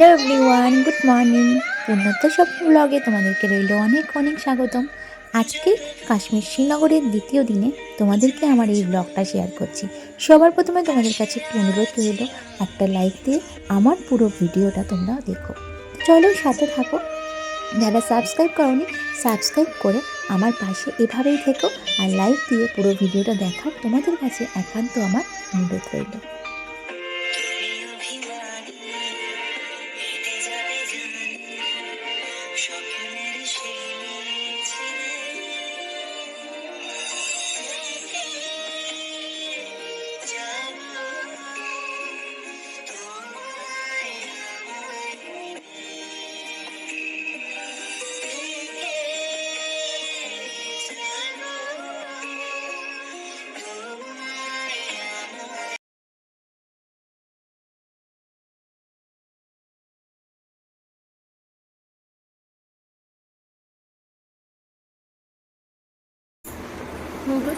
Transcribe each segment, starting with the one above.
Hello everyone, good morning. উন্নত স্বপ্ন ব্লগে তোমাদেরকে রইল অনেক অনেক স্বাগতম। আজকে কাশ্মীর শ্রীনগরের দ্বিতীয় দিনে তোমাদেরকে আমার এই ব্লগটা শেয়ার করছি। সবার প্রথমে তোমাদের কাছে একটু অনুরোধ রইল, একটা লাইক দিয়ে আমার পুরো ভিডিওটা তোমরা দেখো। চলো সাথে থাকো। যারা সাবস্ক্রাইব করনি সাবস্ক্রাইব করে আমার পাশে এভাবেই থেকো আর লাইক দিয়ে পুরো ভিডিওটা দেখার তোমাদের কাছে একান্ত আমার অনুরোধ রইল।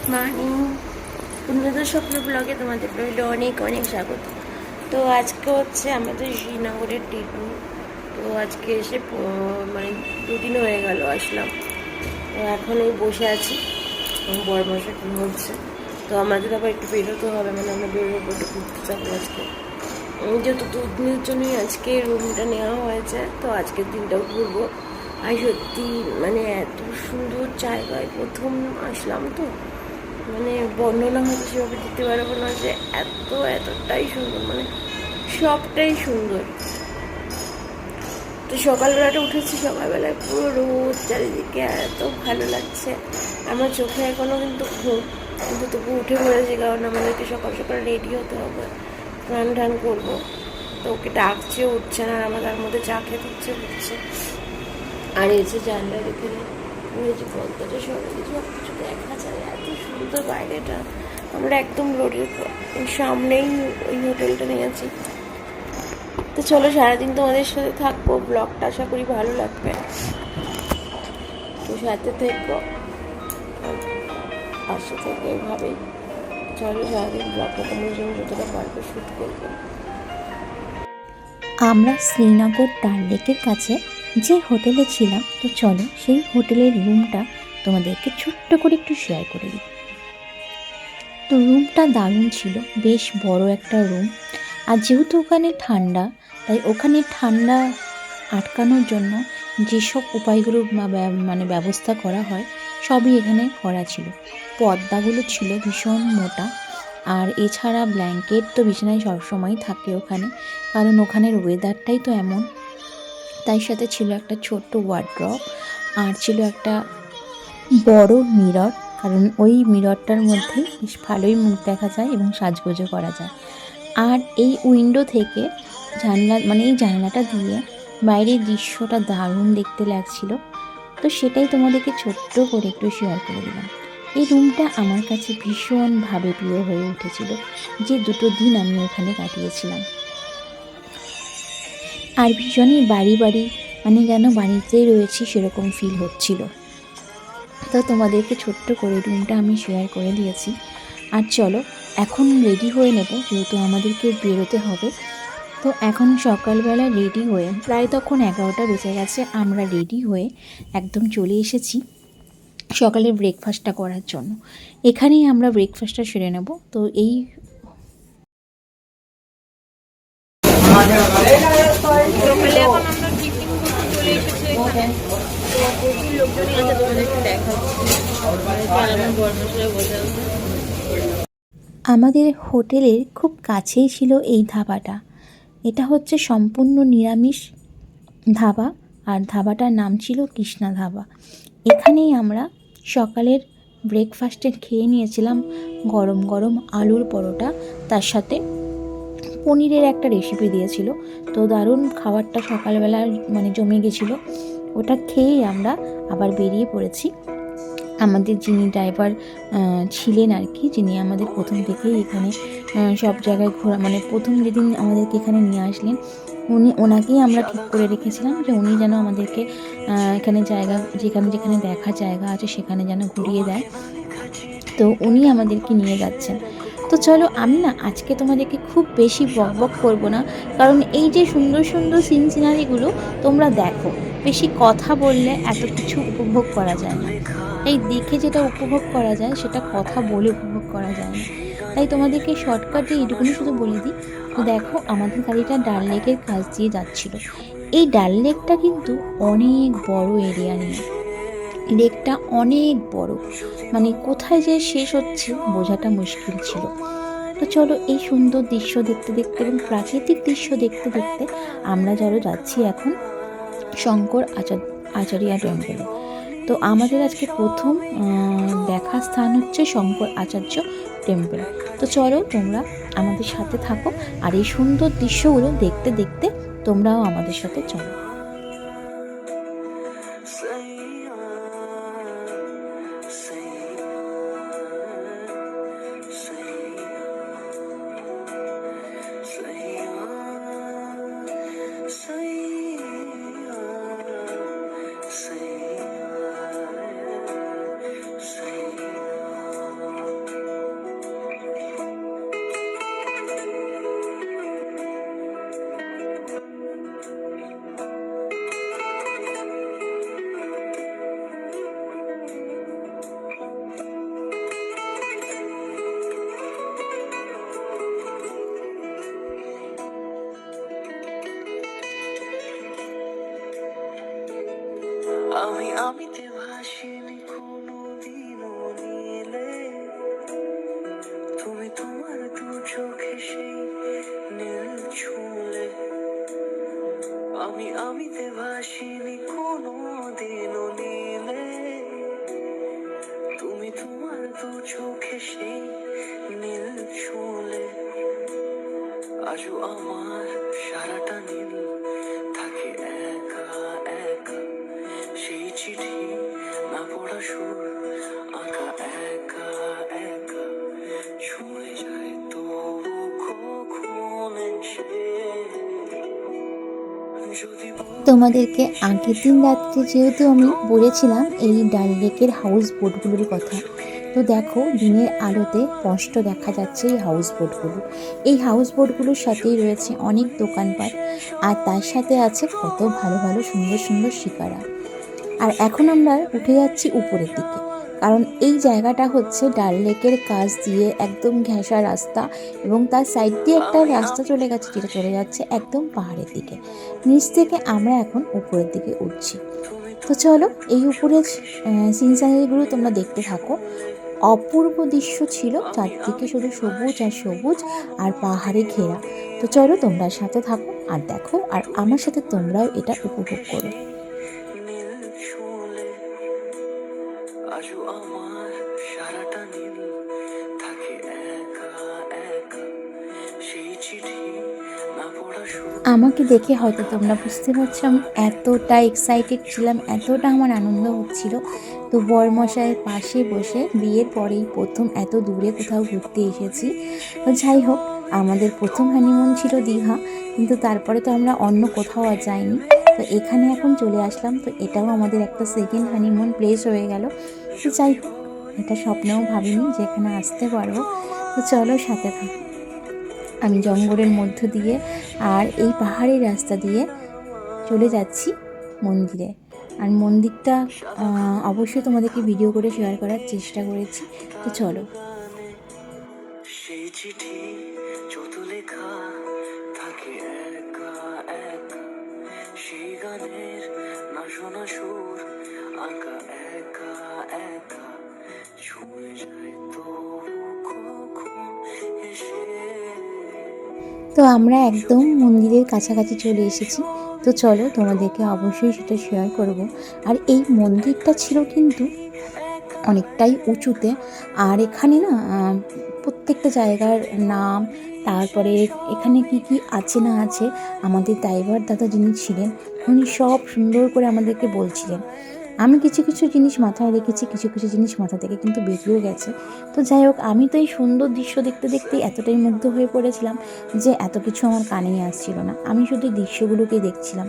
গুড মর্নিং উন্নত স্বপ্ন ব্লগে তোমাদের রইল অনেক অনেক স্বাগত। তো আজকে হচ্ছে আমাদের শ্রীনগরের টিপু তো আজকে এসে মানে দুদিন হয়ে গেল আসলাম। তো এখন এই বসে আছি। বড় মশা কী হচ্ছে। তো আমাদের আবার একটু বেরোতে হবে মানে আমরা বেরোবো একটু ঘুরতে যাব আজকে। যেহেতু দুদিনের জন্যই আজকে রুমটা নেওয়া হয়েছে, তো আজকের দিনটাও ঘুরবো। আর সত্যি মানে এত সুন্দর জায়গায় প্রথম আসলাম তো। মানে বর্ণনা হয়তো সেভাবে দিতে পারব না যে এত, এতটাই সুন্দর মানে সবটাই সুন্দর। তো সকালবেলাটা উঠেছি, সকালবেলায় পুরো রোদ, চারিদিকে এত ভালো লাগছে। আমার চোখে এখনও কিন্তু ঘুম, কিন্তু তবু উঠে পড়েছি কারণ আমাদেরকে সকাল সকাল রেডি হতে হবে, স্নান টান করব। তো ওকে ডাকছে উঠছে না, আমার তার মধ্যে চা খেতে ইচ্ছে করছে। আর এই যে জানলার এখানে ওই যে পর্দাটা সরে কিছু সুন্দর বাইরেটা। আমরা একদম রোডের সামনেই ওই হোটেলটা নিয়েছি। তো চলো সারাদিন তোমাদের সাথে থাকব। ব্লগটা আশা করি ভালো লাগবে। তো সাথে থেকো। আর পাশে থেকে এভাবেই। চলো সারাদিন ব্লগটা তোমার জন্য যতটা পারবে শ্যুট করব। আমরা শ্রীনগর ডাল লেকের কাছে যে হোটেলে ছিলাম, তো চলো সেই হোটেলের রুমটা তোমাদেরকে ছোট্ট করে একটু শেয়ার করে দিই। তো রুমটা দারুণ ছিল, বেশ বড় একটা রুম। আর যেহেতু ওখানে ঠান্ডা, তাই ওখানে ঠান্ডা আটকানোর জন্য যেসব উপায়গুলো মানে ব্যবস্থা করা হয়, সবই এখানে করা ছিল। পর্দাগুলো ছিল ভীষণ মোটা, আর এছাড়া ব্ল্যাঙ্কেট তো বিছানায় সবসময় থাকে ওখানে, কারণ ওখানের ওয়েদারটাই তো এমন। তাই সাথে ছিল একটা ছোট্ট ওয়ার্ড্রপ আর ছিল একটা বড় মিরর কারণ ওই মিররটার মধ্যে বেশ ভালোই মুখ দেখা যায় এবং সাজগোজও করা যায়। আর এই উইন্ডো থেকে জানলা মানে এই জানলাটা দিয়ে বাইরের দৃশ্যটা দারুণ দেখতে লাগছিল। তো সেটাই তোমাদেরকে ছোট্ট করে একটু শেয়ার করে দিলাম। এই রুমটা আমার কাছে ভীষণভাবে প্রিয় হয়ে উঠেছিল, যে দুটো দিন আমি ওখানে কাটিয়েছিলাম। আর ভীষণই বাড়ি বাড়ি মানে যেন বাড়িতেই রয়েছি সেরকম ফিল হচ্ছিল। তো তোমাদেরকে ছোট্ট করে রুমটা আমি শেয়ার করে দিয়েছি। আর চলো, এখন রেডি হয়ে নেব, যেহেতু আমাদেরকে বেরোতে হবে। তো এখন সকালবেলা রেডি হয়ে, প্রায় তখন এগারোটা বেজে গেছে, আমরা রেডি হয়ে একদম চলে এসেছি সকালের ব্রেকফাস্টটা করার জন্য। এখানেই আমরা ব্রেকফাস্টটা সেরে নেব। তো এই সকালে এখন আমরা টিফিন করতে চলে এসেছি এখানে। তো আমাদের হোটেলের খুব কাছেই ছিল এই ধাবাটা। এটা হচ্ছে সম্পূর্ণ নিরামিষ ধাবা, আর ধাবাটার নাম ছিল কৃষ্ণা ধাবা। এখানেই আমরা সকালের ব্রেকফাস্টে খেয়ে নিয়েছিলাম গরম গরম আলুর পরোটা। তার সাথে পনিরের একটা রেসিপি দিয়েছিল। তো দারুণ খাবারটা সকালবেলা মানে জমে গেছিল। ওটা খেয়েই আমরা আবার বেরিয়ে পড়েছি। আমাদের যিনি ড্রাইভার ছিলেন আর কি যিনি আমাদের প্রথম থেকেই এখানে সব জায়গায় ঘোরা মানে প্রথম যেদিন আমাদেরকে এখানে নিয়ে আসলেন, উনি, ওনাকেই আমরা ঠিক করে রেখেছিলাম যে উনি যেন আমাদেরকে এখানে জায়গা, যেখানে যেখানে দেখার জায়গা আছে সেখানে যেন ঘুরিয়ে দেয়। তো উনি আমাদেরকে নিয়ে যাচ্ছেন। তো চলো আমি না আজকে তোমাদেরকে খুব বেশি বক বক করব না, কারণ এই যে সুন্দর সুন্দর সিন সিনারিগুলো তোমরা দেখো। বেশি কথা বললে এত কিছু উপভোগ করা যায় না। এই দেখে যেটা উপভোগ করা যায়, সেটা কথা বলে উপভোগ করা যায় না। তাই তোমাদেরকে শর্টকাটে এইটুকুনি শুধু বলে দিই তো দেখো আমাদের গাড়িটা ডাল লেকের কাছ দিয়ে যাচ্ছিল। এই ডাল লেকটা কিন্তু অনেক বড় এরিয়া নিয়ে। লেকটা অনেক বড়। মানে কোথায় যে শেষ হচ্ছে বোঝাটা মুশকিল ছিল। তো চলো এই সুন্দর দৃশ্য দেখতে দেখতে এবং প্রাকৃতিক দৃশ্য দেখতে দেখতে আমরা যারা যাচ্ছি এখন শঙ্কর আচার আচারিয়া টেম্পলে। তো আমাদের আজকে প্রথম দেখা স্থান হচ্ছে শঙ্কর আচার্য টেম্পল। তো চলো তোমরা আমাদের সাথে থাকো আর এই সুন্দর দৃশ্যগুলো দেখতে দেখতে তোমরাও আমাদের সাথে চলো। আজও আমার সারাটা নীল থাকে একা একা। সেই চিঠি না পড়া সুর আঁকা একা একা। ছুঁয়ে যায় কখন সে তোমাদেরকে আগের দিন রাত্রে যেহেতু আমি বলেছিলাম এই ডাল লেকের হাউস বোটগুলোর কথা তো দেখো, দিনের আলোতে স্পষ্ট দেখা যাচ্ছে এই হাউস বোটগুলো এই হাউস বোটগুলোর সাথেই রয়েছে অনেক দোকানপাট, আর তার সাথে আছে কত ভালো ভালো সুন্দর সুন্দর শিকারা। আর এখন আমরা উঠে যাচ্ছি উপরের দিকে, কারণ এই জায়গাটা হচ্ছে ডাল লেকের কাছ দিয়ে একদম ঘেঁষা রাস্তা এবং তার সাইড দিয়ে একটা রাস্তা চলে গেছে যেটা চলে যাচ্ছে একদম পাহাড়ের দিকে। নিচ থেকে আমরা এখন উপরের দিকে উঠছি। তো চলো, এই উপরের সিনসারিগুলো তোমরা দেখতে থাকো। অপূর্ব দৃশ্য ছিল চারদিকে শুধু সবুজ আর সবুজ আর পাহাড়ে ঘেরা। তো চলো তোমরা সাথে থাকো আর দেখো আর আমার সাথে তোমরাও এটা উপভোগ করো। আমাকে দেখে হয়তো তোমরা বুঝতে পারছ আমি এতটা এক্সাইটেড ছিলাম এতটা আমার আনন্দ হচ্ছিল তো বরমশাইয়ের পাশে বসে বিয়ের পরেই প্রথম এত দূরে কোথাও ঘুরতে এসেছি। তো যাই হোক, আমাদের প্রথম হানিমুন ছিল দীঘা, কিন্তু তারপরে তো আমরা অন্য কোথাও আর যাইনি। তো এখানে এখন চলে আসলাম, তো এটাও আমাদের একটা সেকেন্ড হানিমুন প্লেস হয়ে গেল। তো যাই হোক, এটা স্বপ্নেও ভাবিনি যে এখানে আসতে পারব। তো চলো সাথে থাকো। আমি জঙ্গলের মধ্য দিয়ে আর এই পাহাড়ের রাস্তা দিয়ে চলে যাচ্ছি মন্দিরে। আর মন্দিরটা অবশ্যই তোমাদেরকে ভিডিও করে শেয়ার করার চেষ্টা করেছি। তো চলো। সেই চিঠি যত লেখা থাকে একা একা। সেই গানের না শোনা সুর আঁকা একা একা। ছুঁয়ে যায় তবু তো আমরা একদম মন্দিরের কাছাকাছি চলে এসেছি। তো চলো তোমাদেরকে অবশ্যই সেটা শেয়ার করব। আর এই মন্দিরটা ছিল কিন্তু অনেকটাই উঁচুতে। আর এখানে না প্রত্যেকটা জায়গার নাম, তারপরে এখানে কি কি আছে না আছে, আমাদের ড্রাইভার দাদা যিনি ছিলেন, উনি সব সুন্দর করে আমাদেরকে বলছিলেন। আমি কিছু কিছু জিনিস মাথায় রেখেছি, কিছু কিছু জিনিস মাথা থেকে কিন্তু বেরিয়েও গেছে। তো যাই হোক, আমি তো এই সুন্দর দৃশ্য দেখতে দেখতে এতটাই মুগ্ধ হয়ে পড়েছিলাম যে এত কিছু আমার কানেই আসছিল না। আমি শুধু দৃশ্যগুলোকেই দেখছিলাম।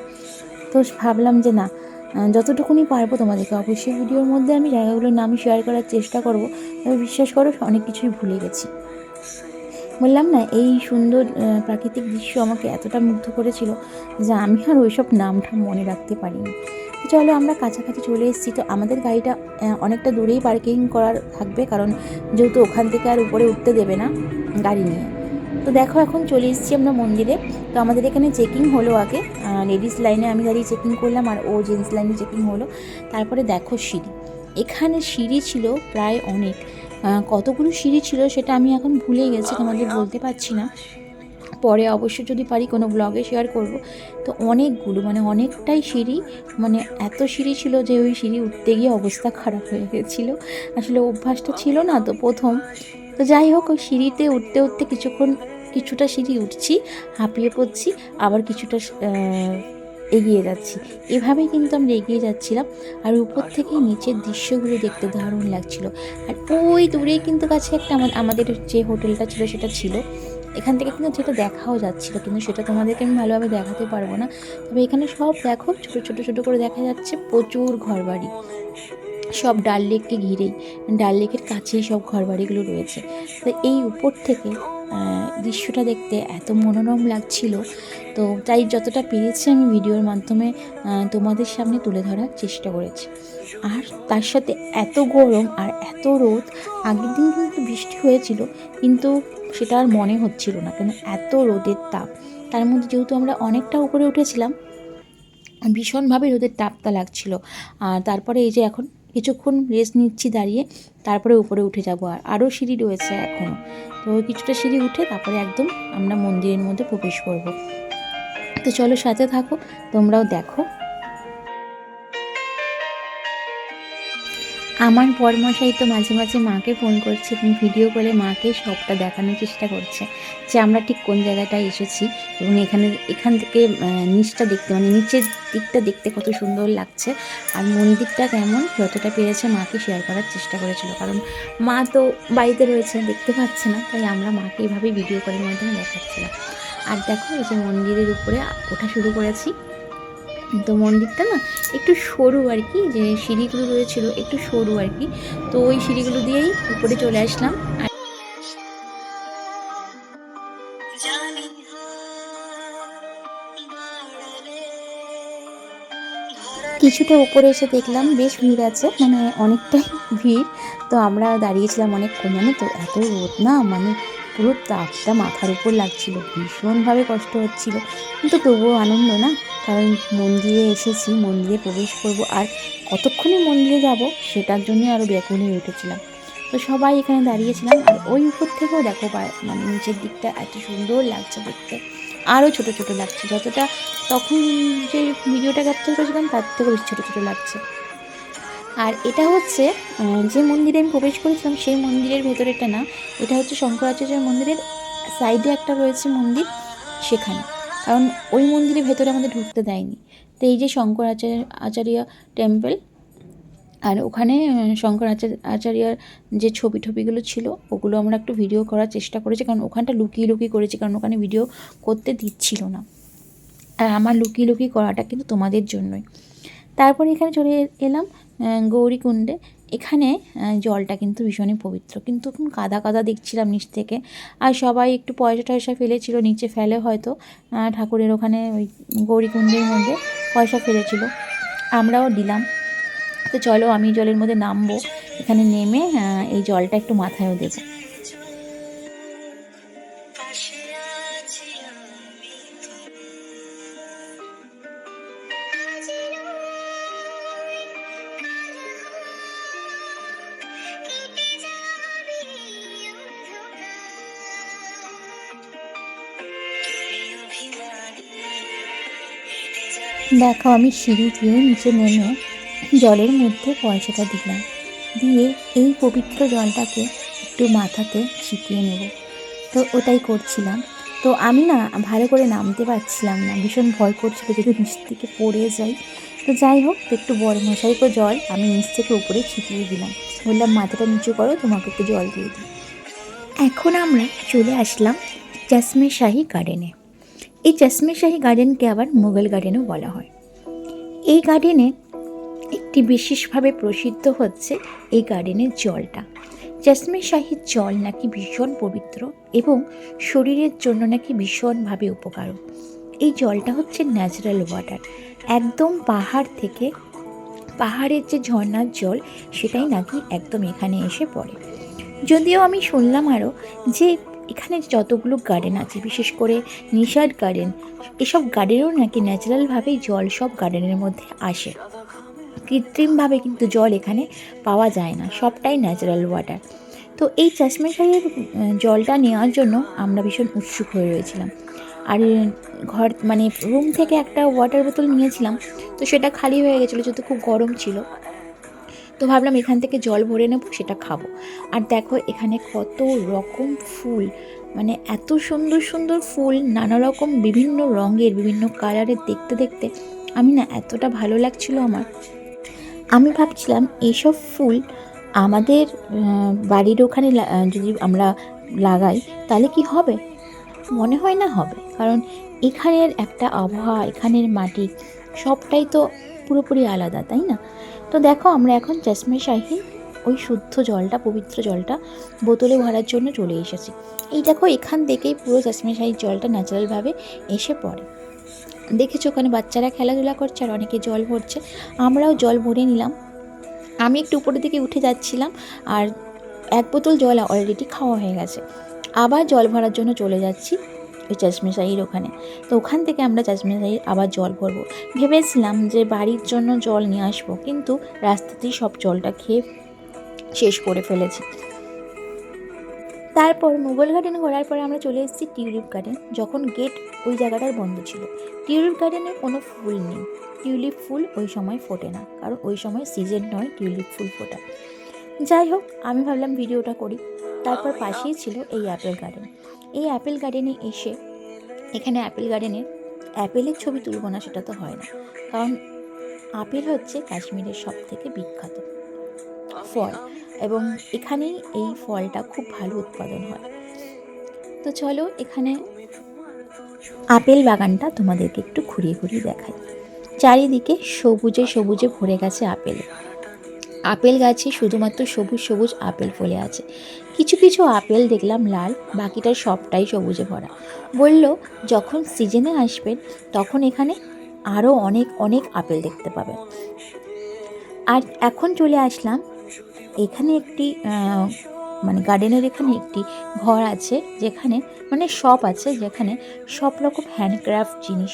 তো ভাবলাম যে না যতটুকুনি পারব তোমাদেরকে অবশ্যই ভিডিওর মধ্যে আমি জায়গাগুলোর নাম শেয়ার করার চেষ্টা করব। তবে বিশ্বাস করো, অনেক কিছুই ভুলে গেছি। বললাম না, এই সুন্দর প্রাকৃতিক দৃশ্য আমাকে এতটা মুগ্ধ করেছিল যে আমি আর ওইসব নামটা মনে রাখতে পারিনি। চলো আমরা কাছাকাছি চলে এসেছি। তো আমাদের গাড়িটা অনেকটা দূরেই পার্কিং করার থাকবে কারণ যেহেতু ওখান থেকে আর উপরে উঠতে দেবে না গাড়ি নিয়ে। তো দেখো এখন চলে এসেছি আমরা মন্দিরে। তো আমাদের এখানে চেকিং হলো আগে লেডিস লাইনে আমি দাঁড়িয়ে চেকিং করলাম আর ও জেন্টস লাইনে চেকিং হলো। তারপরে দেখো সিঁড়ি। এখানে সিঁড়ি ছিল প্রায় অনেক। কতগুলো সিঁড়ি ছিল সেটা আমি এখন ভুলে গেছি, তোমাদের বলতে পারছি না। পরে অবশ্য যদি পারি কোনো ব্লগে শেয়ার করব। তো অনেকগুলো মানে অনেকটাই সিঁড়ি মানে এত সিঁড়ি ছিল যে ওই সিঁড়ি উঠতে গিয়ে অবস্থা খারাপ হয়ে গেছিল। আসলে অভ্যাসটা ছিল না তো প্রথম। তো যাই হোক, ওই সিঁড়িতে উঠতে উঠতে কিছুক্ষণ, কিছুটা সিঁড়ি উঠছি, হাঁপিয়ে পড়ছি, আবার কিছুটা এগিয়ে যাচ্ছি। এভাবেই কিন্তু আমরা এগিয়ে যাচ্ছিলাম আর উপর থেকে নিচের দৃশ্যগুলো দেখতে দারুণ লাগছিল। আর ওই দূরেই কিন্তু কাছে একটা আমাদের যে হোটেলটা ছিল সেটা ছিল। এখান থেকে কিন্তু যেটা দেখাও যাচ্ছিল, কিন্তু সেটা তোমাদেরকে আমি ভালোভাবে দেখাতে পারব না। তবে এখানে সব দেখো, ছোট ছোট ছোট করে দেখা যাচ্ছে প্রচুর ঘরবাড়ি। সব ডাল লেককে ঘিরেই, ডাল লেকের কাছেই সব ঘরবাড়িগুলো রয়েছে। তো এই উপর থেকে দৃশ্যটা দেখতে এত মনোরম লাগছিল। তো তাই যতটা পেরেছি আমি ভিডিওর মাধ্যমে তোমাদের সামনে তুলে ধরার চেষ্টা করেছি। আর তার সাথে এত গরম আর এত রোদ, আগের দিন কিন্তু বৃষ্টি হয়েছিল, কিন্তু সেটা আর মনে হচ্ছিল না, কেন এত রোদের তাপ। তার মধ্যে যেহেতু আমরা অনেকটা উপরে উঠেছিলাম, ভীষণভাবে রোদের তাপটা লাগছিল। আর তারপরে এই যে এখন কিছুক্ষণ রেস্ট নিচ্ছি দাঁড়িয়ে, তারপরে উপরে উঠে যাব। আর আরও সিঁড়ি রয়েছে এখনও তো কিছুটা সিঁড়ি উঠে তারপরে একদম আমরা মন্দিরের মধ্যে প্রবেশ করব। তো চলো সাথে থাকো, তোমরাও দেখো। আমার বরমশাই তো মাঝে মাঝে মাকে ফোন করছে এবং ভিডিও কলে মাকে সবটা দেখানোর চেষ্টা করছে যে আমরা ঠিক কোন জায়গাটায় এসেছি এবং এখানে, এখান থেকে নিচটা দেখতে মানে নিচের দিকটা দেখতে কত সুন্দর লাগছে। আর মন্দিরটা কেমন? যতটা পেরেছে মাকে শেয়ার করার চেষ্টা করেছিল। কারণ মা তো বাড়িতে রয়েছে, দেখতে পাচ্ছে না, তাই আমরা মাকে এইভাবেই ভিডিও কলের মাধ্যমে দেখাচ্ছিলাম। আর দেখো, এই যে মন্দিরের উপরে ওঠা শুরু করেছি। তো মন্দিরটা না একটু সরু আর কি যে সিঁড়িগুলো রয়েছিল একটু সরু আর কি। তো ওই সিঁড়িগুলো দিয়েই উপরে চলে আসলাম। আর কিছুটা উপরে এসে দেখলাম বেশ ভিড় আছে মানে অনেকটাই ভিড়। তো আমরা দাঁড়িয়েছিলাম অনেকক্ষণ মানে তো এত রোদ না মানে পুরো তাপটা মাথার উপর লাগছিল, ভীষণভাবে কষ্ট হচ্ছিল। কিন্তু তবুও আনন্দ না, কারণ মন্দিরে এসেছি, মন্দিরে প্রবেশ করব। আর কতক্ষণে মন্দিরে যাব, সেটার জন্যই আরও ব্যাকুল হয়ে উঠেছিলাম। তো সবাই এখানে দাঁড়িয়েছিলাম, আর ওই উপর থেকেও দেখো মানে নিচের দিকটা এত সুন্দর লাগছে দেখতে। আরও ছোট ছোট লাগছে, যতটা তখন যে ভিডিওটা ক্যাপচার করেছিলাম, তার থেকেও বেশি ছোটো ছোটো লাগছে। আর এটা হচ্ছে যে মন্দিরে আমি প্রবেশ করেছিলাম, সেই মন্দিরের ভেতরেটা না, এটা হচ্ছে শঙ্করাচার্যের মন্দিরের সাইডে একটা রয়েছে মন্দির সেখানে। কারণ ওই মন্দিরের ভেতরে আমাদের ঢুকতে দেয়নি। তো এই যে শঙ্কর আচার্য টেম্পল, আর ওখানে শঙ্কর আচার্য আচার্যর যে ছবি টবিগুলো ছিল, ওগুলো আমরা একটু ভিডিও করার চেষ্টা করেছি, কারণ ওখানটা লুকিয়ে লুকিয়ে করেছি, কারণ ওখানে ভিডিও করতে দিচ্ছিল না। আর আমার লুকিয়ে লুকিয়ে করাটা কিন্তু তোমাদের জন্যই। তারপরে এখানে চলে এলাম গৌরীকুণ্ডে। এখানে জলটা কিন্তু ভীষণই পবিত্র। কিন্তু এখন কাদা কাদা দেখছিলাম নিচ থেকে। আর সবাই একটু পয়সা টয়সা ফেলেছিল, নিচে ফেলে হয়তো। ঠাকুরের ওখানে ওই গৌরীকুণ্ডের মধ্যে পয়সা ফেলেছিল। আমরাও দিলাম। তো চলো আমি জলের মধ্যে নামবো। এখানে নেমে এই জলটা একটু মাথায়ও দেবো। দেখো, আমি সিঁড়ি দিয়ে নিচে নেমে জলের মধ্যে পয়সাটা দিলাম। দিয়ে এই পবিত্র জলটাকে একটু মাথাতে ছিটিয়ে নেব। তো ওটাই করছিলাম। তো আমি না ভালো করে নামতে পারছিলাম না। ভীষণ ভয় করছিল যদি নিচ থেকে পড়ে যাই। তো যাই হোক, একটু বড় মশাইকো জল আমি নিচ থেকে উপরে ছিটিয়ে দিলাম। বললাম, মাথাটা নিচু করো, তোমাকে একটু জল দিয়ে দিই। এখন আমরা চলে আসলাম চাশমে শাহী গার্ডেনে এই চাশমে শাহী গার্ডেনকে আবার মুঘল গার্ডেনও বলা হয়। এই গার্ডেনে একটি বিশেষভাবে প্রসিদ্ধ হচ্ছে এই গার্ডেনের জলটা। চশমে শাহির জল নাকি ভীষণ পবিত্র এবং শরীরের জন্য নাকি ভীষণভাবে উপকারক এই জলটা হচ্ছে ন্যাচারাল ওয়াটার। একদম পাহাড় থেকে পাহাড়ের যে ঝর্ণার জল, সেটাই নাকি একদম এখানে এসে পড়ে। যদিও আমি শুনলাম আরও যে এখানে যতগুলো গার্ডেন আছে, বিশেষ করে নিষাদ গার্ডেন এসব গার্ডেনেও নাকি ন্যাচারালভাবেই জল সব গার্ডেনের মধ্যে আসে। কৃত্রিমভাবে কিন্তু জল এখানে পাওয়া যায় না, সবটাই ন্যাচারাল ওয়াটার তো এই চশমে শাহের জলটা নেওয়ার জন্য আমরা ভীষণ উৎসুক হয়ে রয়েছিলাম। আর ঘর মানে রুম থেকে একটা ওয়াটার বোতল নিয়েছিলাম, তো সেটা খালি হয়ে গেছিল, যেহেতু খুব গরম ছিল। তো ভাবলাম এখান থেকে জল ভরে নেব, সেটা খাব। আর দেখো এখানে কত রকম ফুল মানে এত সুন্দর সুন্দর ফুল, নানা রকম বিভিন্ন রঙের, বিভিন্ন কালারের দেখতে দেখতে। আমি না এতটা ভালো লাগছিল আমার। আমি ভাবছিলাম এইসব ফুল আমাদের বাড়ির ওখানে যদি আমরা লাগাই, তাহলে কি হবে? মনে হয় না হবে। কারণ এখানের একটা আবহাওয়া, এখানের মাটি, সবটাই তো পুরোপুরি আলাদা, তাই না? তো দেখো, আমরা এখন চশমে শাহি ওই শুদ্ধ জলটা, পবিত্র জলটা বোতলে ভরার জন্য চলে এসেছি। এই দেখো, এখান থেকেই পুরো চশমে শাহির জলটা ন্যাচারালভাবে এসে পড়ে। দেখেছ, ওখানে বাচ্চারা খেলাধুলা করছে আর অনেকে জল ভরছে। আমরাও জল ভরে নিলাম। আমি একটু উপরের দিকে উঠে যাচ্ছিলাম আর এক বোতল জল অলরেডি খাওয়া হয়ে গেছে। আবার জল ভরার জন্য চলে যাচ্ছি। ওই চশমেশাহির ওখানে। তো ওখান থেকে আমরা চশমেশাহির আবার জল ভরবো। ভেবেছিলাম যে বাড়ির জন্য জল নিয়ে আসব, কিন্তু রাস্তাতেই সব জলটা খেয়ে শেষ করে ফেলেছি। তারপর মুঘল গার্ডেন ঘোরার পরে আমরা চলে এসেছি টিউলিপ গার্ডেন যখন গেট ওই জায়গাটার বন্ধ ছিল। টিউলিপ গার্ডেনে কোনো ফুল নেই। টিউলিপ ফুল ওই সময় ফোটে না, কারণ ওই সময় সিজন নয়, টিউলিপ ফুল ফোটা। যাই হোক, আমি ভাবলাম ভিডিওটা করি। তারপর পাশেই ছিল এই অ্যাপেল গার্ডেন এই অ্যাপেল গার্ডেনে এসে, এখানে অ্যাপেল গার্ডেনে অ্যাপেলের ছবি তুলব না সেটা তো হয় না। কারণ আপেল হচ্ছে কাশ্মীরের সব থেকে বিখ্যাত ফল এবং এখানেই এই ফলটা খুব ভালো উৎপাদন হয়। তো চলো এখানে আপেল বাগানটা তোমাদেরকে একটু ঘুরিয়ে ঘুরিয়ে দেখাই। চারিদিকে সবুজে সবুজে ভরে গেছে আপেলে। আপেল গাছে শুধুমাত্র সবুজ সবুজ আপেল ফলে আছে। কিছু কিছু আপেল দেখলাম লাল, বাকিটা সবটাই সবুজে ভরা। বলল, যখন সিজনে আসবেন তখন এখানে আরও অনেক অনেক আপেল দেখতে পাবেন আর এখন চলে আসলাম এখানে একটি মানে গার্ডেনের এখানে একটি ঘর আছে যেখানে মানে শপ আছে যেখানে সব রকম হ্যান্ডক্রাফট জিনিস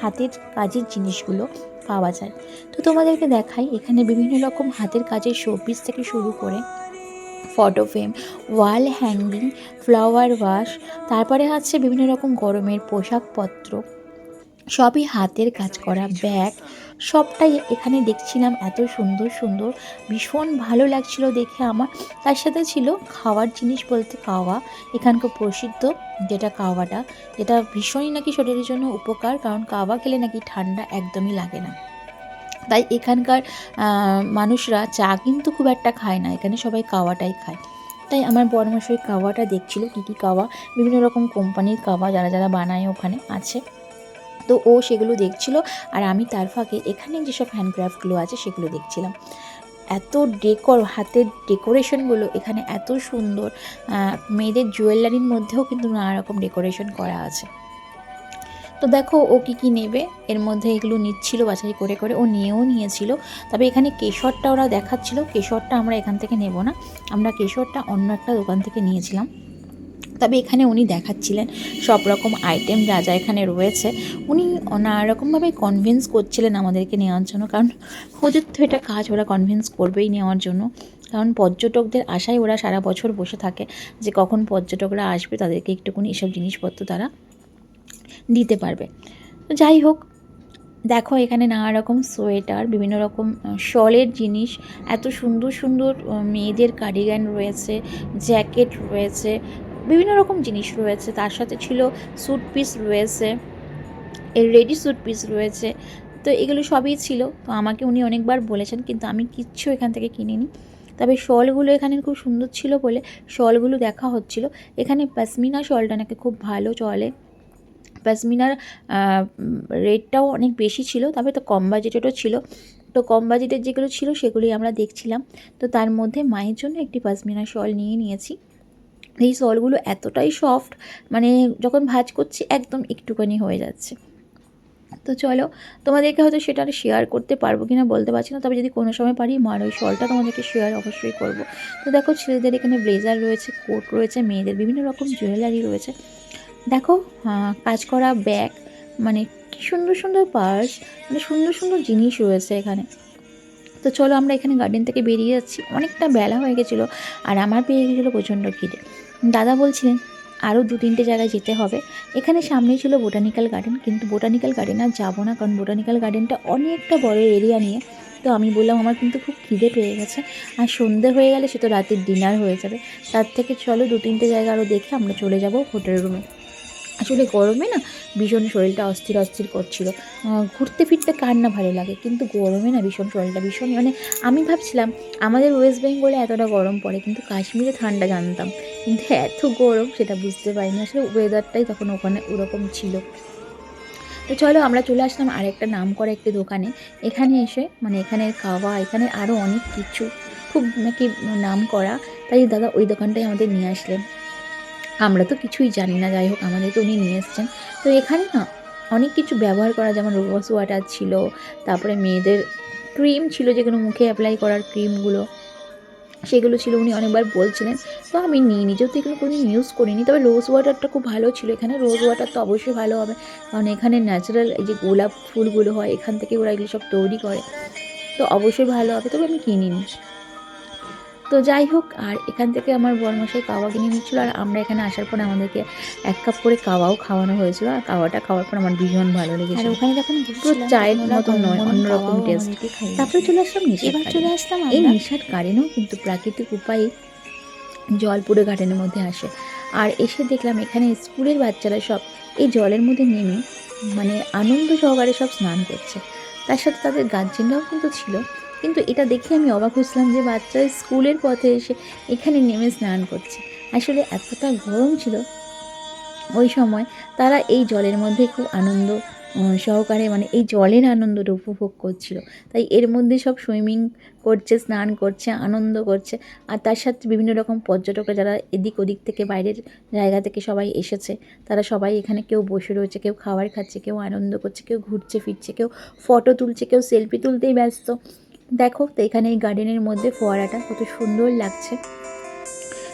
হাতের কাজের জিনিসগুলো পাওয়া যায়। তো তোমাদেরকে দেখাই এখানে বিভিন্ন রকম হাতের কাজের শোপিস থেকে শুরু করে photo frame wall hanging flower vase তারপরে আছে বিভিন্ন রকম গরমের পোশাকপত্র সবই হাতের কাজ করা ব্যাগ সবটাই এখানে দেখছিলাম, এত সুন্দর সুন্দর। ভীষণ ভালো লাগছিল দেখে আমার। তার সাথে ছিল খাওয়ার জিনিস বলতে কাওয়া, এখানকার প্রসিদ্ধ যেটা কাওয়াটা। যেটা ভীষণই নাকি শরীরের জন্য উপকার, কারণ কাওয়া খেলে নাকি ঠান্ডা একদমই লাগে না। তাই এখানকার মানুষরা চা কিন্তু খুব একটা খায় না, এখানে সবাই কাওয়াটাই খায়। তাই আমার বড়মাসই কাওয়াটা দেখছিল, কী কী কাওয়া, বিভিন্ন রকম কোম্পানির কাওয়া যারা যারা বানায় ওখানে আছে। তো ও সেগুলো দেখছিল আর আমি তার ফাঁকে এখানে যেসব হ্যান্ডক্রাফটগুলো আছে সেগুলো দেখছিলাম। এত ডেকর হাতের ডেকোরেশনগুলো এখানে এত সুন্দর। মেয়েদের জুয়েলারির মধ্যেও কিন্তু নানা রকম ডেকোরেশন করা আছে। তো দেখো ও কী কী নেবে? এর মধ্যে এগুলো নিচ্ছিল, বাছাই করে করে ও নিয়েও নিয়েছিল। তবে এখানে কেশরটা ওরা দেখাচ্ছিল। কেশরটা আমরা এখান থেকে নেব না। আমরা কেশরটা অন্য একটা দোকান থেকে নিয়েছিলাম। তবে এখানে উনি দেখাচ্ছিলেন সব রকম আইটেম যা যা এখানে রয়েছে। উনি নানা রকমভাবে কনভিন্স করছিলেন আমাদেরকে নেওয়ার জন্য, কারণ ওদের তো এটা কাজ, ওরা কনভিন্স করবেই নেওয়ার জন্য। কারণ পর্যটকদের আশায় ওরা সারা বছর বসে থাকে যে কখন পর্যটকরা আসবে, তাদেরকে একটুকুনি এসব জিনিসপত্র তারা দিতে পারবে। তো যাই হোক, দেখো এখানে নানা রকম সোয়েটার, বিভিন্ন রকম শলের জিনিস, এত সুন্দর সুন্দর মেয়েদের কার্ডিগান রয়েছে জ্যাকেট রয়েছে বিভিন্ন রকম জিনিস রয়েছে। তার সাথে ছিল স্যুট পিস রয়েছে, এর রেডি স্যুট পিস রয়েছে। তো এগুলো সবই ছিল। তো আমাকে উনি অনেকবার বলেছেন, কিন্তু আমি কিচ্ছু এখান থেকে কিনিনি। তবে শলগুলো এখানে খুব সুন্দর ছিল বলে শলগুলো দেখা হচ্ছিল। এখানে পশমিনা শলটা নাকি খুব ভালো চলে। পাসমিনার রেটটাও অনেক বেশি ছিল, তবে তো কম বাজেটেরও ছিল। তো কম বাজেটের যেগুলো ছিল সেগুলি আমরা দেখছিলাম। তো তার মধ্যে মায়ের জন্য একটি পাসমিনা শল নিয়ে নিয়েছি। এই সলগুলো এতটাই সফট মানে যখন ভাঁজ করছি একদম একটুখানি হয়ে যাচ্ছে। তো চলো, তোমাদেরকে হয়তো সেটা আর শেয়ার করতে পারব কি না বলতে পারছি না, তবে যদি কোনো সময় পারি মার ওই শলটা তোমাদেরকে শেয়ার অবশ্যই করব। তো দেখো ছেলেদের এখানে ব্লেজার রয়েছে কোট রয়েছে, মেয়েদের বিভিন্ন রকম জুয়েলারি রয়েছে। দেখো কাজ করা ব্যাগ মানে কী সুন্দর সুন্দর পার্স মানে সুন্দর সুন্দর জিনিস রয়েছে এখানে। তো চলো আমরা এখানে গার্ডেন থেকে বেরিয়ে যাচ্ছি, অনেকটা বেলা হয়ে গেছিল, আর আমার পেয়ে গেছিল প্রচণ্ড খিদে। দাদা বলছিলেন আরও দু তিনটে জায়গায় যেতে হবে। এখানে সামনেই ছিল বোটানিক্যাল গার্ডেন, কিন্তু বোটানিক্যাল গার্ডেন আর যাব না, কারণ বোটানিক্যাল গার্ডেনটা অনেকটা বড় এরিয়া নিয়ে। তো আমি বললাম, আমার কিন্তু খুব খিদে পেয়ে গেছে, আর সন্ধে হয়ে গেলে সে তো রাতের ডিনার হয়ে যাবে। তার থেকে চলো দু তিনটে জায়গা আরও দেখে আমরা চলে যাব হোটেল রুমে। আসলে গরমে না ভীষণ শরীরটা অস্থির অস্থির করছিল। ঘুরতে ফিরতে কার না ভালো লাগে? কিন্তু গরমে না ভীষণ শরীরটা ভীষণ মানে আমি ভাবছিলাম আমাদের ওয়েস্ট বেঙ্গলে এতটা গরম পড়ে, কিন্তু কাশ্মীরে ঠান্ডা জানতাম। কিন্তু এত গরম সেটা বুঝতে পারিনি। আসলে ওয়েদারটাই তখন ওখানে ওরকম ছিল। তো চলো আমরা চলে আসলাম আরেকটা নাম করা একটি দোকানে। এখানে এসে মানে এখানে খাওয়া, এখানে আরও অনেক কিছু। খুব নাকি নাম করা তাই দাদা ওই দোকানটাই আমাদের নিয়ে আসলেন। আমরা তো কিছুই জানি না, যাই হোক আমাদেরকে উনি নিয়ে এসছেন। তো এখানে না অনেক কিছু ব্যবহার করা, যেমন রোজ ওয়াটার ছিল, তারপরে মেয়েদের ক্রিম ছিল যেগুলো মুখে অ্যাপ্লাই করার ক্রিমগুলো সেগুলো ছিল উনি অনেকবার বলছিলেন। তো আমি নিই নিজেও তো এগুলো কোনোদিন ইউজ করিনি, তবে রোজ ওয়াটারটা খুব ভালো ছিল এখানে। রোজ ওয়াটার তো অবশ্যই ভালো হবে, কারণ এখানে ন্যাচারাল এই যে গোলাপ ফুলগুলো হয়, এখান থেকে ওরা এগুলো সব তৈরি করে, তো অবশ্যই ভালো হবে, তবে আমি কিনিনি। তো যাই হোক আর এখান থেকে আমার বরমশাই কাওয়া কিনে নিচ্ছিল আর আমরা এখানে আসার পর আমাদেরকে এক কাপ করে কাওয়াও খাওয়ানো হয়েছিল আর কাওয়াটা খাওয়ার পর আমার ভীষণ ভালো আর লেগেছিল। ওখানে যখন চায়ের মতো নয় অন্যরকম টেস্ট তারপরে চলে আসলাম এবার চলে আসলাম এই নিশার গার্ডেনও কিন্তু প্রাকৃতিক উপায়ে জল পুরো গার্ডেনের মধ্যে আসে। আর এসে দেখলাম এখানে স্কুলের বাচ্চারা সব এই জলের মধ্যে নেমে মানে আনন্দ সহকারে সব স্নান করছে। তার সাথে তাদের গার্জেনরাও কিন্তু ছিল। কিন্তু এটা দেখে আমি অবাক হয়েছিলাম যে বাচ্চারা স্কুলের পথে এসে এখানে নেমে স্নান করছে। আসলে এতটা গরম ছিল, ওই সময় তারা এই জলের মধ্যে খুব আনন্দ সহকারে মানে এই জলের আনন্দটা উপভোগ করছিল। তাই এর মধ্যে সব সুইমিং করছে, স্নান করছে, আনন্দ করছে। আর তার সাথে বিভিন্ন রকম পর্যটকরা যারা এদিক ওদিক থেকে বাইরের জায়গা থেকে সবাই এসেছে, তারা সবাই এখানে কেউ বসে রয়েছে, কেউ খাবার খাচ্ছে, কেউ আনন্দ করছে, কেউ ঘুরছে, ফিরছে, কেউ ফটো তুলছে, কেউ সেলফি তুলতেই ব্যস্ত। দেখো তো এখানে এই গার্ডেনের মধ্যে ফোয়ারাটা কত সুন্দর লাগছে।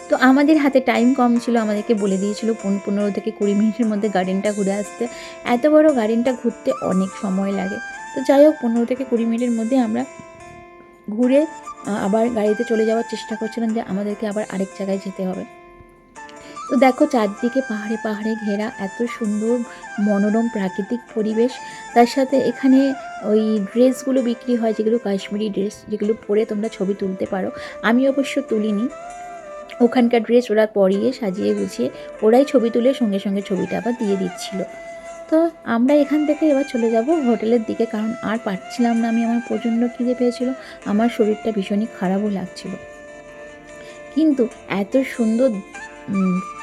তো আমাদের হাতে টাইম কম ছিল, আমাদেরকে বলে দিয়েছিল পন- পনেরো থেকে কুড়ি মিনিটের মধ্যে গার্ডেনটা ঘুরে আসতে। এত বড় গার্ডেনটা ঘুরতে অনেক সময় লাগে। তো যাই হোক, পনেরো থেকে কুড়ি মিনিটের মধ্যে আমরা ঘুরে আবার গাড়িতে চলে যাওয়ার চেষ্টা করছিলাম যে আমাদেরকে আবার আরেক জায়গায় যেতে হবে। তো দেখো চারদিকে পাহাড়ে পাহাড়ে ঘেরা এত সুন্দর মনোরম প্রাকৃতিক পরিবেশ। তার সাথে এখানে ওই ড্রেসগুলো বিক্রি হয়, যেগুলো কাশ্মীরি ড্রেস, যেগুলো পরে তোমরা ছবি তুলতে পারো। আমি অবশ্য তুলিনি। ওখানকার ড্রেস ওরা পরিয়ে, সাজিয়ে, গুছিয়ে ওরাই ছবি তুলে সঙ্গে সঙ্গে ছবিটা আবার দিয়ে দিচ্ছিল। তো আমরা এখান থেকে এবার চলে যাব হোটেলের দিকে, কারণ আর পারছিলাম না আমি, আমার প্রচণ্ড খিদে পেয়েছিল, আমার শরীরটা ভীষণই খারাপও লাগছিল। কিন্তু এত সুন্দর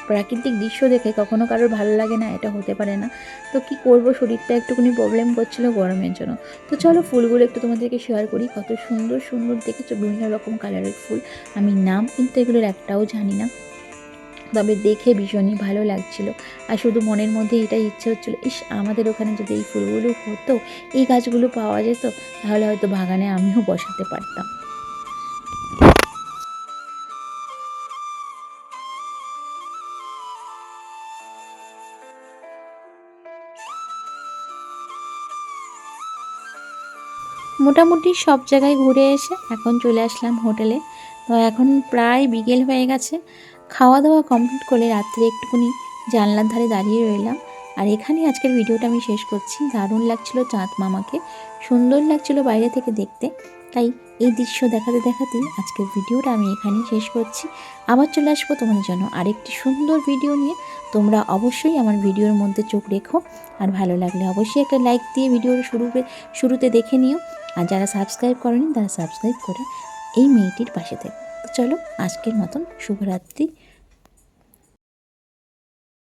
প্রাকৃতিক দৃশ্য দেখে কখনো কারোর ভালো লাগে না, এটা হতে পারে না। তো কি করব? শরীরটা একটুখানি প্রবলেম করছিল গরমের জন্য। তো চলো ফুলগুলো একটু তোমাদেরকে শেয়ার করি। কত সুন্দর সুন্দর দেখেছ? বিভিন্ন রকম কালারের ফুল। আমি নাম কিন্তু এগুলোর একটাও জানি না। তবে দেখে ভীষণই ভালো লাগছিল। আর শুধু মনের মধ্যে এটাই ইচ্ছে হচ্ছিল, ইস, আমাদের ওখানে যদি এই ফুলগুলো হতো, এই গাছগুলো পাওয়া যেত, তাহলে হয়তো বাগানে আমিও বসাতে পারতাম। মোটামুটি সব জায়গায় ঘুরে এসে এখন চলে আসলাম হোটেলে। তো এখন প্রায় বিকেল হয়ে গেছে। খাওয়া দাওয়া কমপ্লিট করে রাত্রে একটুখানি জানলার ধারে দাঁড়িয়ে রইলাম। আর এখানে আজকের ভিডিওটা আমি শেষ করছি। দারুণ লাগছিল চাঁদ মামাকে। সুন্দর লাগছিল বাইরে থেকে দেখতে। তাই এই দৃশ্য দেখাতে দেখাতেই আজকের ভিডিওটা আমি এখানেই শেষ করছি। আবার চলে আসব তোমাদের জন্য আরেকটি সুন্দর ভিডিও নিয়ে। তোমরা অবশ্যই আমার ভিডিওর মধ্যে চোখ রেখো। আর ভালো লাগলে অবশ্যই একটা লাইক দিয়ে ভিডিওর শুরুতে শুরুতে দেখে নিও। আর যারা সাবস্ক্রাইব করেনি, তারা সাবস্ক্রাইব করে এই মেয়েটির পাশে থেকে। চলো, আজকের মতন শুভরাত্রি।